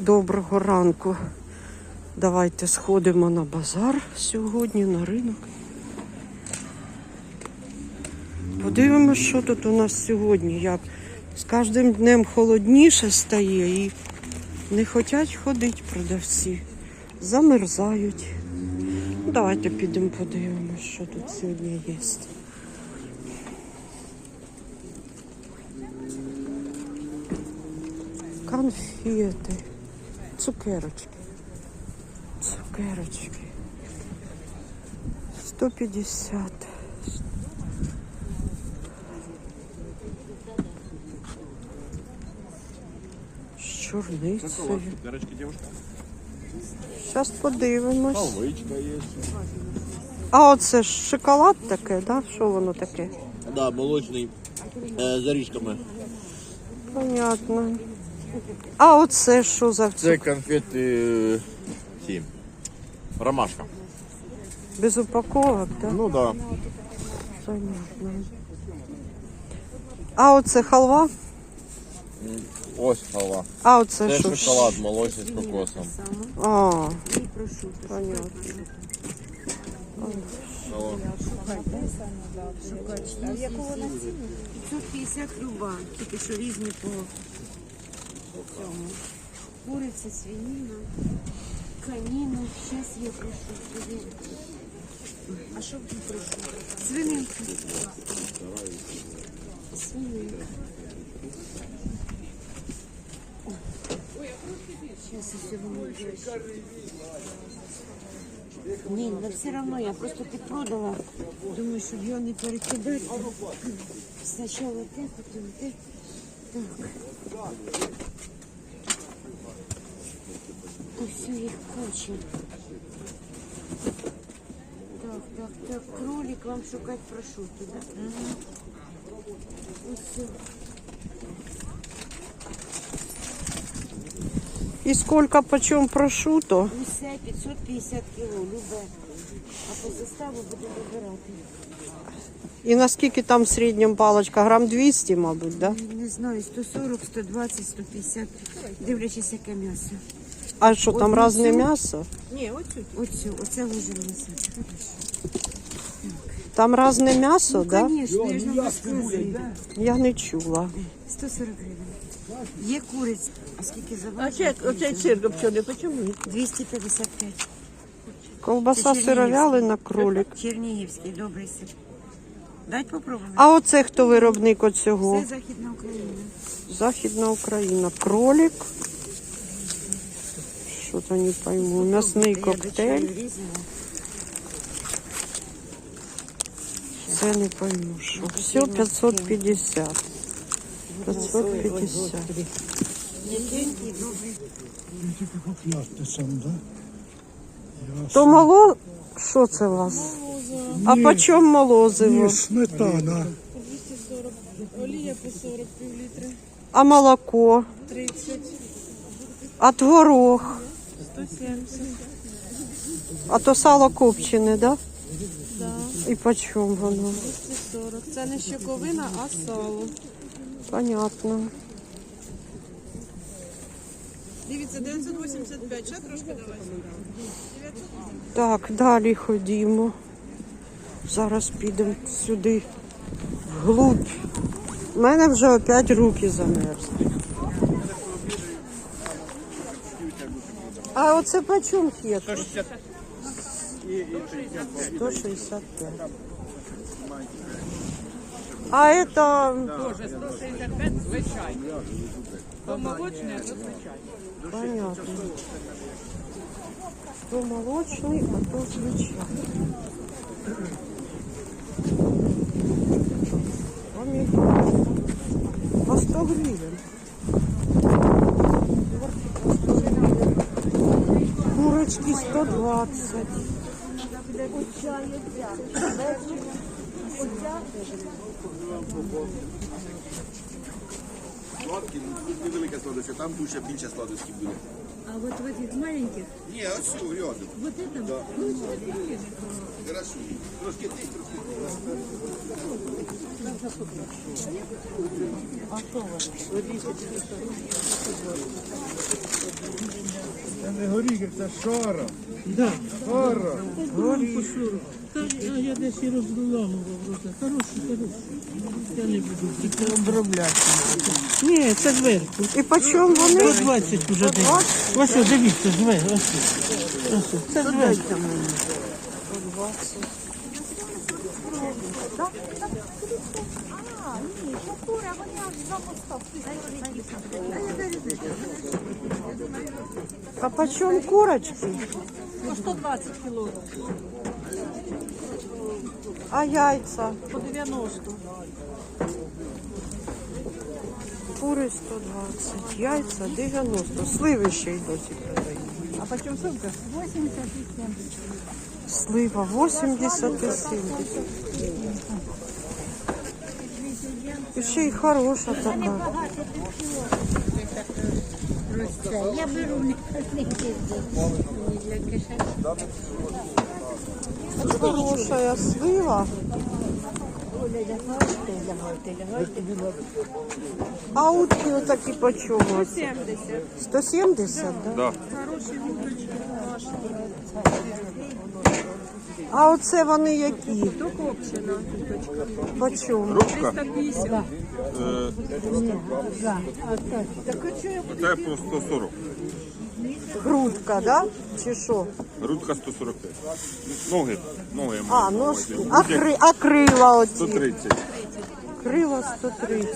Доброго ранку. Давайте сходимо на базар сьогодні, на ринок. Подивимось, що тут у нас сьогодні. Як з кожним днем холодніше стає і не хочуть ходити продавці. Замерзають. Давайте підемо подивимось, що тут сьогодні є. Конфети, цукерочки. Цукерочки. 150. З чорницею. Зараз подивимось. Полвичка есть. А оце ж шоколад таке, да? Що воно таке? Да, молочний е, з орішками. Понятно. А оце що за Це конфети е, ці. Ромашка. без упаковок, да? Ну да. Понятно. А оце халва? Ось халва. А оце Це що? шоколад молочний з кокосом. А, понятно. Халва. А якого ціна? 550 люба, тільки що різні по цьому. Куриця, свинина, каніна, зараз я прошу. А що ти прошу? Свининка. Свининка. Сейчас я все Ні, ну все равно я просто ти продала. Думаю, щоб його не перекидати. Спочатку те, потім те. Так. Ось їх куча. Так, так, так, кролик вам шукати прошутки, да? Угу. Ось все. І скільки почем прошуто? Усе 550 кіло, любе. А по составу буду вибирати. І наскільки там в середньому паличка? Грам 200, мабуть, да? Не знаю, 140, 120, 150, дивлячись, яке м'ясо. А що там Одну різне цю? м'ясо? Оцю, оце луже м'ясо. Там різне м'ясо, Ну, да? звісно, я ж вам розказую. Я не чула. 140 гривень. Є куриця. А скільки А заважить? це, оцей сир копчений, почему? 255. Ковбаса Це сировялина, кролик. Чернігівський, добрий сир. Дайте попробуємо. А оце хто виробник оцього? Це Західна Україна. Західна Україна. Кролик. Що-то не пойму. М'ясний коктейль. Це не пойму, що. Все 550. 550. М'якенький, добрий. То мало... Що це у вас? А по чому молозиво? Сметана. Олія по 40 півлітри, А молоко? 30, А творог? 170. А то сало копчене, да? Да, І по чому воно? 240. Це не щоковина, а сало. Понятно. Дивіться, 985, ще трошки давай. Так, далі ходімо. Зараз підемо сюди, вглубь. У мене вже опять руки замерзли. А оце по чому хет? 165. А это... Понятно. То молочний, а то звичайний. Помідор. По 100 гривень. Курочки 120. Сладкі, ну, тут невелика сладость, а там дуже більше сладості буде. А от в этих маленьких, Ні, ось цю, рядом. вот это, Хорошо. Трошки ти, трошки ти. Це не горіхи, це шара. Да. Шара. Та, я десь і розламував. Хороший, хороший. Я не буду тільки обробляти. Ні, це зверху. І по чому вони? 120 уже десь. Ось, дивіться, зверху. Ось, ось. ось. Це зверху. А по чому курочки? По 120 кіло, А яйця? по 90. Кури 120, яйця 90. Сливи ще й досі продають. А по чому сумка? Слива 80 і 70. І ще й хороша така. Я беру не для кишені. Хороша слива. А утки отакі по чому? 170. 170, да? Да. А оце вони які? Докопчена. По чому? Ручка. Е, Це по 140. Грудка, да? Чи що? Рудка 145. Ноги. Ноги. А, маю на ножки. А, кри... а крила оці? 130. Крила 130.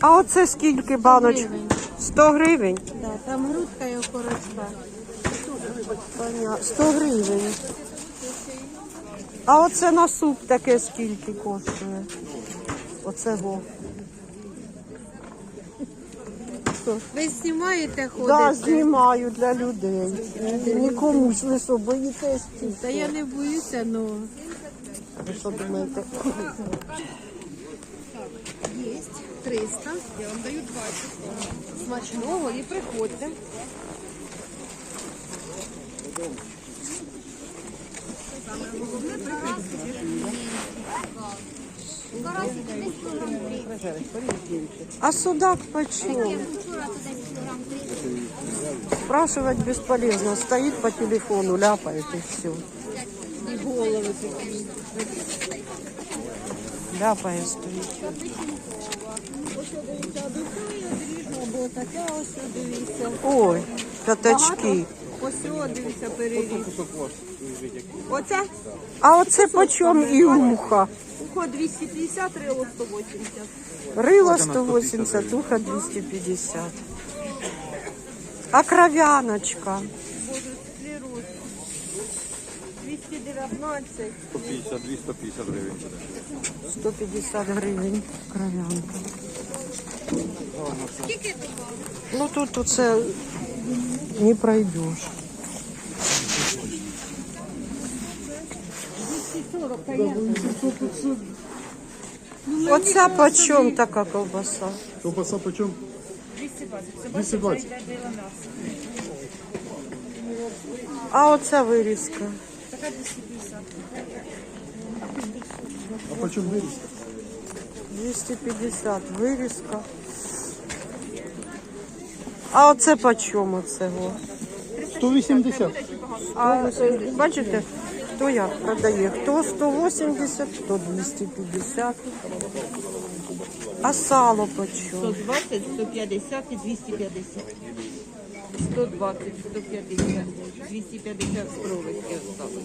А оце скільки баночок? 100 гривень? Да, там грудка і окорочка. Поня- 100 гривень. А оце на суп таке скільки коштує? Оце го. Ви знімаєте, ходите? Да, знімаю для людей. Нікому ж ви що, боїтесь? Та я не боюся, ну. Ви що думаєте? Є 300. Я вам даю 20. Смачного і приходьте. А судак почем? Спрашивать бесполезно. Стоит по телефону, ляпает и все. Ляпает стоит. Бо таке ось дивіться. Ой, п'ятачки. Ось о, дивіться, переріз. Оце А оце почем і ухо? ухо 250, рило 180. Рыло 180, ухо 250. А кровяночка? Боже, склероз. 219. 150, 250 гривень. 150 гривень кров'янка. Ну тут оце не пройдеш. Оця почем така ковбаса? Ковбаса почем? 220. А оця вирізка? А почем виріс? 250 вирізка. А оце почем оцього? 180. А бачите, хто як продає? Хто 180, хто 250. А сало почем? 120, 150 і 250. 120, 150, 250 скровики осталось.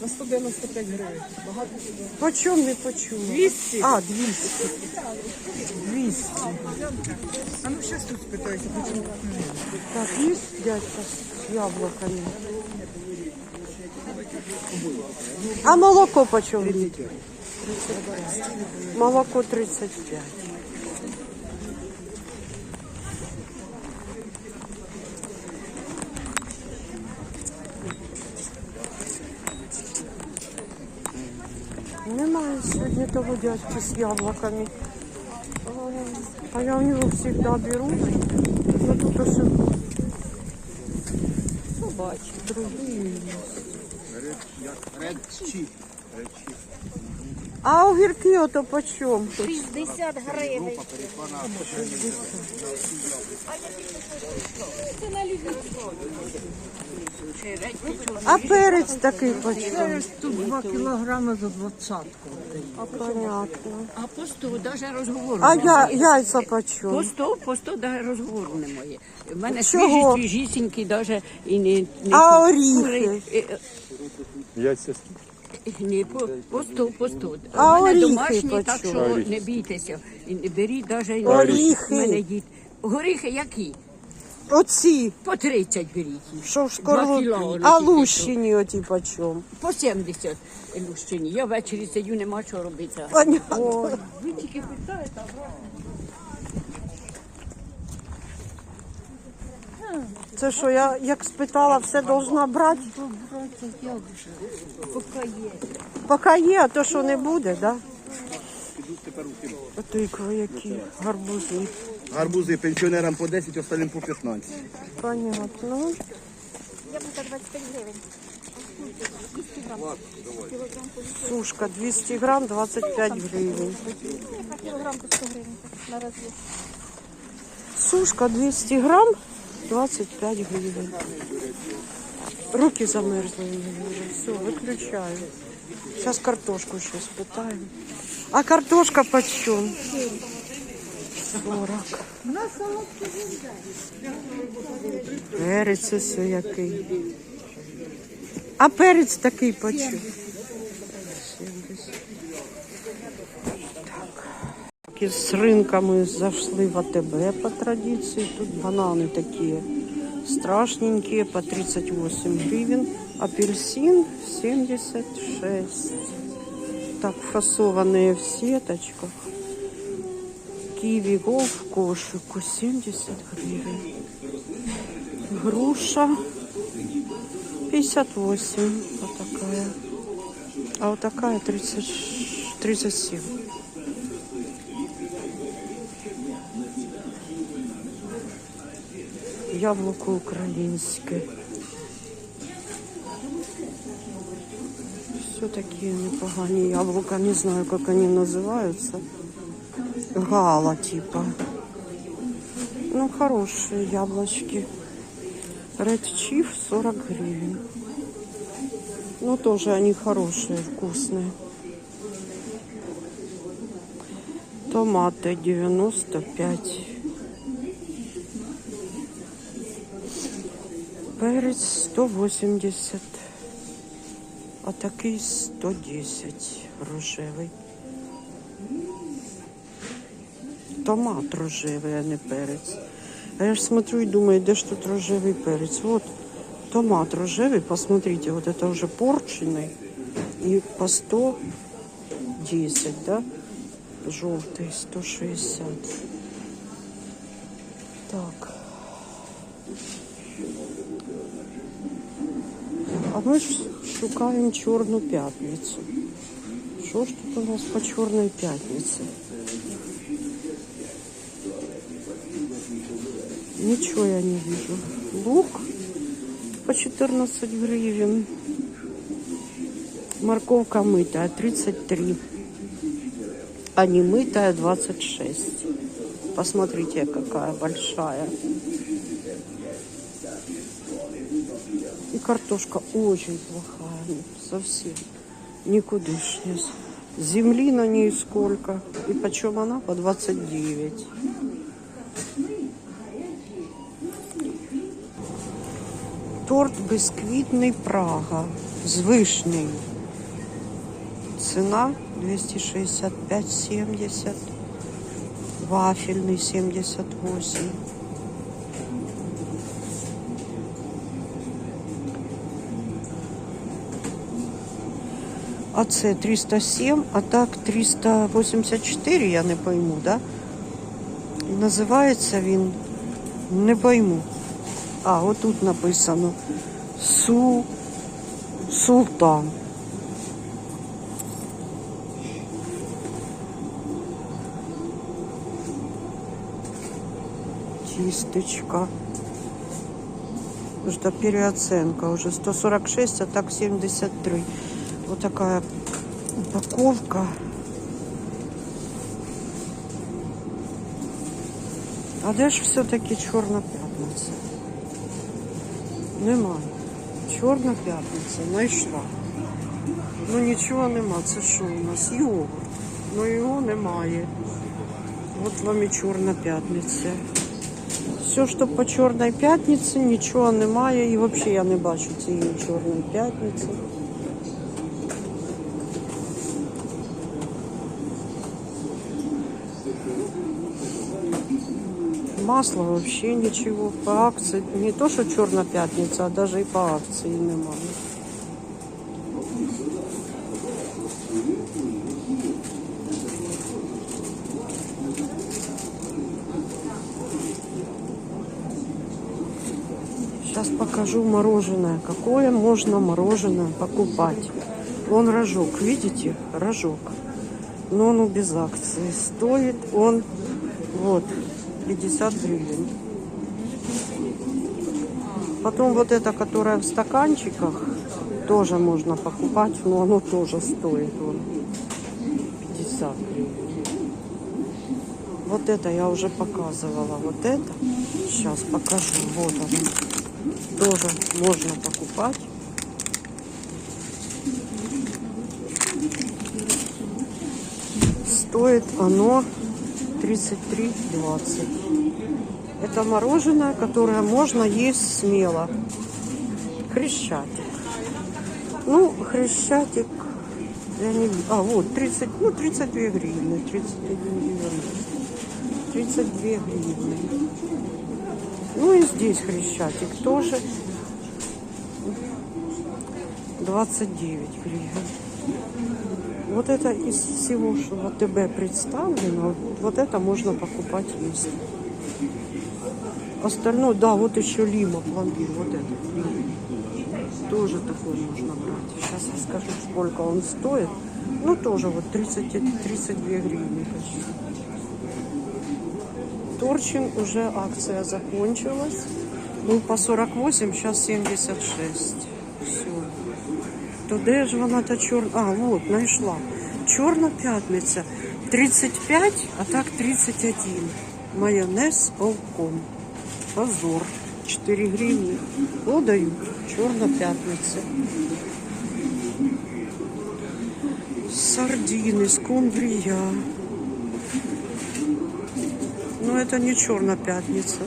На 195 гривень. По чому не по чому? 200. А, 200. 200. А ну зараз тут спитаюся, почему. Так, есть дядька с яблоками? А молоко почем литр? Молоко 35. Немає сьогодні того дядьки з яблуками. А я у него всегда беру. Ну тут ось собачі, другі. Ред. А огірки ото по чому? 60 гривень. А перець такий по чому? Тут 2 кілограми за двадцятку. Понятно. А по 100 навіть розговору А немає. я, яйця по По чому? 100, по 100 навіть розговору немає. У мене Чого? свіжі, свіжісінькі, навіть і не... не А оріхи? Кури, е, е, Яйця Ні, по, по 100, по 100. А У мене оріхи домашні, так чому? що не бійтеся. І не беріть навіть... Оріхи? У мене дід. Горіхи які? Оці, По 30 беріть. що в Два кіла А лущині оті по чому? По 70 лущині. Я ввечері сидю, нема чого робити. Понятно. Ой, ви тільки питаєте, Це що, я як спитала, все должна брати? поки є. Поки є, а то що не буде, да? А тиква які, гарбузи. Гарбузи пенсіонерам по 10, остальним по 15. Понятно. Яблука 25 гривень. Сушка 200 грам, 25 гривень. Кілограм по 100 гривень на розв'яз. Сушка 200 грам, 25 гривень. Руки замерзли. Все, виключаю. Зараз картошку ще спитаємо. А картошка почем? 40. Перець ось який. А перець такий почем? 70. Так. З ринка ми зайшли в АТБ по традиції. Тут банани такі страшненькие по 38 гривен. Апельсин 76. Так, фасованные в сеточках. Киви голд в кошику 70 гривен. Груша 58. Вот такая. А вот такая 30, 37. Яблоко українське. Все такие непогані яблока. Не знаю, как они называются. Гала типа. Ну, хорошие яблочки. Red Chief 40 гривен. Ну, тоже они хорошие, вкусные. Томаты 95. Перець 180, а такий 110 рожевий. Томат рожевий, а не перець. А я ж смотрю и думаю, де ж тут рожевий перець. Вот томат рожевий, посмотрите, вот это уже порченый. И по 110, да? Желтый 160. Так. А ми ж шукаємо Чорну п'ятницю. Що ж тут у нас по Чорній п'ятниці? Ничего я не вижу. Лук по 14 гривен. Морковка мытая 33. А не мытая 26. Посмотрите, какая большая. И картошка очень плохая, Ну, совсем никудышняя. Земли на ней сколько. И почем она? По 29. Торт бисквітний Прага з вишнею. Ціна 265,70. Вафельний 78. А це 307, а так 384, я не пойму, да? Називається він, не пойму. А, отут написано Су Султан. Чисточка. Что переоценка уже 146, а так 73. Вот такая упаковка. А ж все-таки чорна п'ятниця? Немає. Чорна п'ятниця, знайшла. Ну нічого нема. Це що у нас? Йогурт. Ну його немає. От вам і чорна п'ятниця. Все, що по чорній п'ятниці, нічого немає. І взагалі я не бачу цієї чорної п'ятниці. Масло вообще ничего. По акции. Не то, что черная пятница, а даже и по акции немає. Сейчас покажу мороженое. Какое можно мороженое покупать. Вон рожок, видите? Рожок. Но он без акции. Стоит он вот 50 гривен. Потом вот это, которое в стаканчиках, тоже можно покупать, но оно тоже стоит вон 50 гривен. Вот это я уже показывала. Вот это сейчас покажу. Вот оно. Тоже можно покупать. Стоит оно 33,20. Это мороженое, которое можно есть смело. Хрещатик. Ну, хрещатик, я не. А, вот, 30, ну, 32 гривны, 31,90. 32 гривны. Ну и здесь хрещатик тоже 29 гривен. Вот это из всего, что в АТБ представлено, вот это можно покупать есть. Остальное, да, вот еще лима, пломбир, вот этот. Тоже такой можно брать. Сейчас я скажу, сколько он стоит. Ну, тоже вот 30, 32 гривны почти. Торчин уже акция закончилась. Был по 48, сейчас 76. То де ж вона та чорна? А, от, знайшла. Чорна п'ятниця. 35, а так 31. Майонез полком. Позор. 4 гривні. О, дають. Чорна п'ятниця. Сардины, скумбрия. Но это не черная пятница.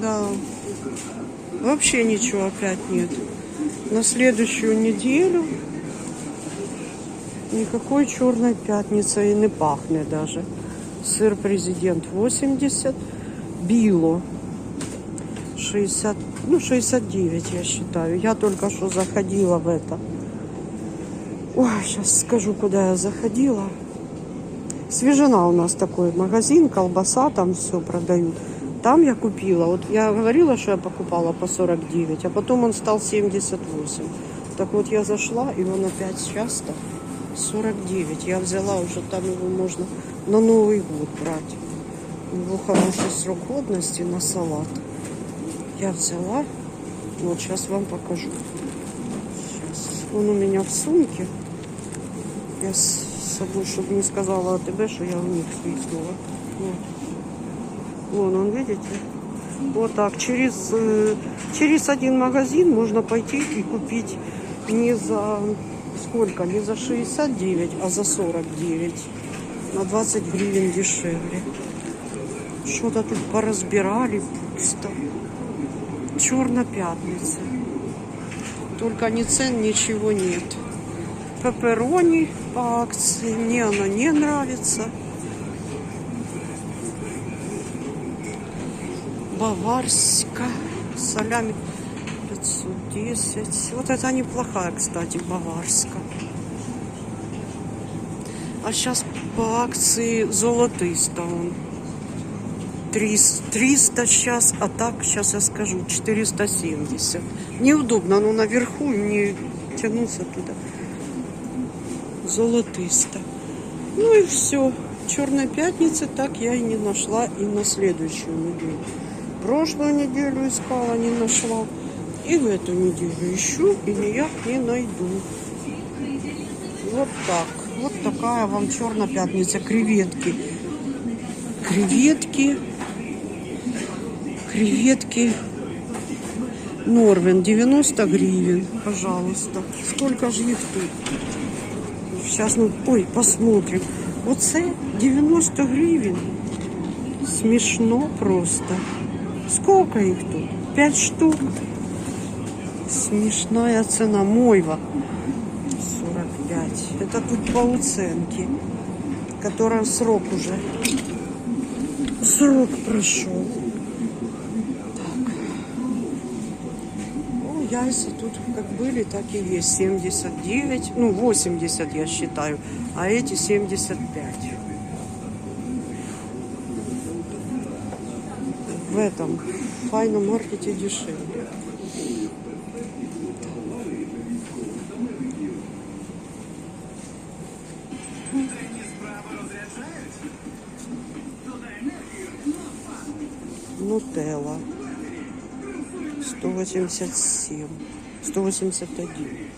Да. Вообще ничего опять нет. На следующую неделю никакой черной пятницы и не пахнет даже. Сыр президент 80, било 60, ну 69 я считаю. Я только что заходила в это. Ой, сейчас скажу, куда я заходила. Свежина у нас такой магазин, колбаса, там все продают. Там я купила, вот я говорила, что я покупала по 49, а потом он стал 78. Так вот я зашла, и он опять сейчас 49. Я взяла уже, там его можно на Новый год брать. У него хороший срок годности на салат. Я взяла, вот сейчас вам покажу. Сейчас. Он у меня в сумке. Я с собой, чтобы не сказала о тебе, что я у них свистнула. Вот. Вон он, видите? Вот так. Через, э, через один магазин можно пойти и купить не за сколько? Не за 69, а за 49. На 20 гривен дешевле. Что-то тут поразбирали пусто. Черная пятница. Только ни цен, ничего нет. Пепперони по акции. Мне она не нравится. Баварська. Салями 500. 10. Вот это неплохая, кстати, баварска. А сейчас по акции золотыста он. 300, 300 сейчас, а так, сейчас я скажу, 470. Неудобно, оно наверху, и не тянуться туда. Золотыста. Ну и все. Черной пятницы так я и не нашла и на следующую неделю. Прошлую неделю искала, не нашла. И в эту неделю ищу и никак не найду. Вот так. Вот такая вам черная пятница. Креветки. Креветки. Креветки. Норвен 90 гривен. Пожалуйста. Сколько же их тут? Сейчас, ну, ой, посмотрим. Оце 90 гривен. Смешно просто. Сколько их тут? Пять штук. Смешная цена. Мойва. 45. Это тут по уценке. Которая срок уже. Срок прошел. Так. Ну, яйца тут как были, так и есть. 79, ну 80 я считаю, а эти 75. В этом в файном маркете дешевле. Нутелла. 187. 181.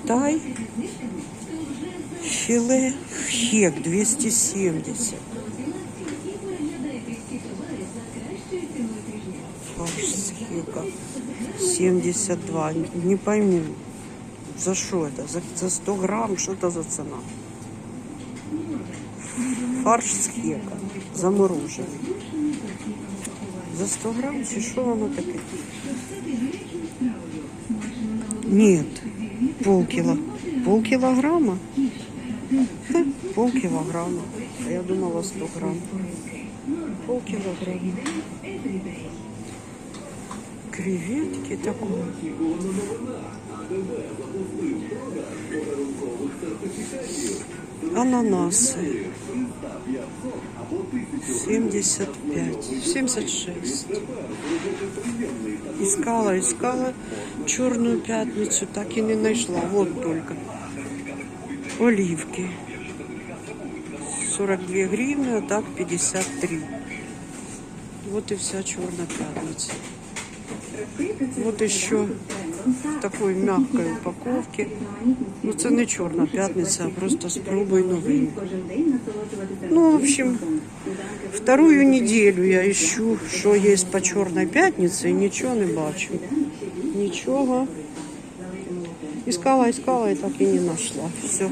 Минтай. Филе хек 270. Фарш с хека 72. Не пойму, за что это? За, за 100 грамм что это за цена? Фарш з хека заморожений. За 100 грамм чи що воно таке? Нет, Полкилограмма? Ха, Полкилограмма. А я думала 100 грамм. Полкилограмма. Креветки такое. Ананасы. 75, 76. Искала, искала черную пятницу, так и не нашла. Вот только. Оливки. 42 гривны, а так 53. Вот и вся черная пятница. Вот еще в такої мягкой упаковці. Ну, це не чорна п'ятниця, а просто спробуй новин. Ну, в общем, вторую неділю я іщу, що є по чорній п'ятниці, і нічого не бачу. Нічого. Искала, искала і так і не знайшла. Все.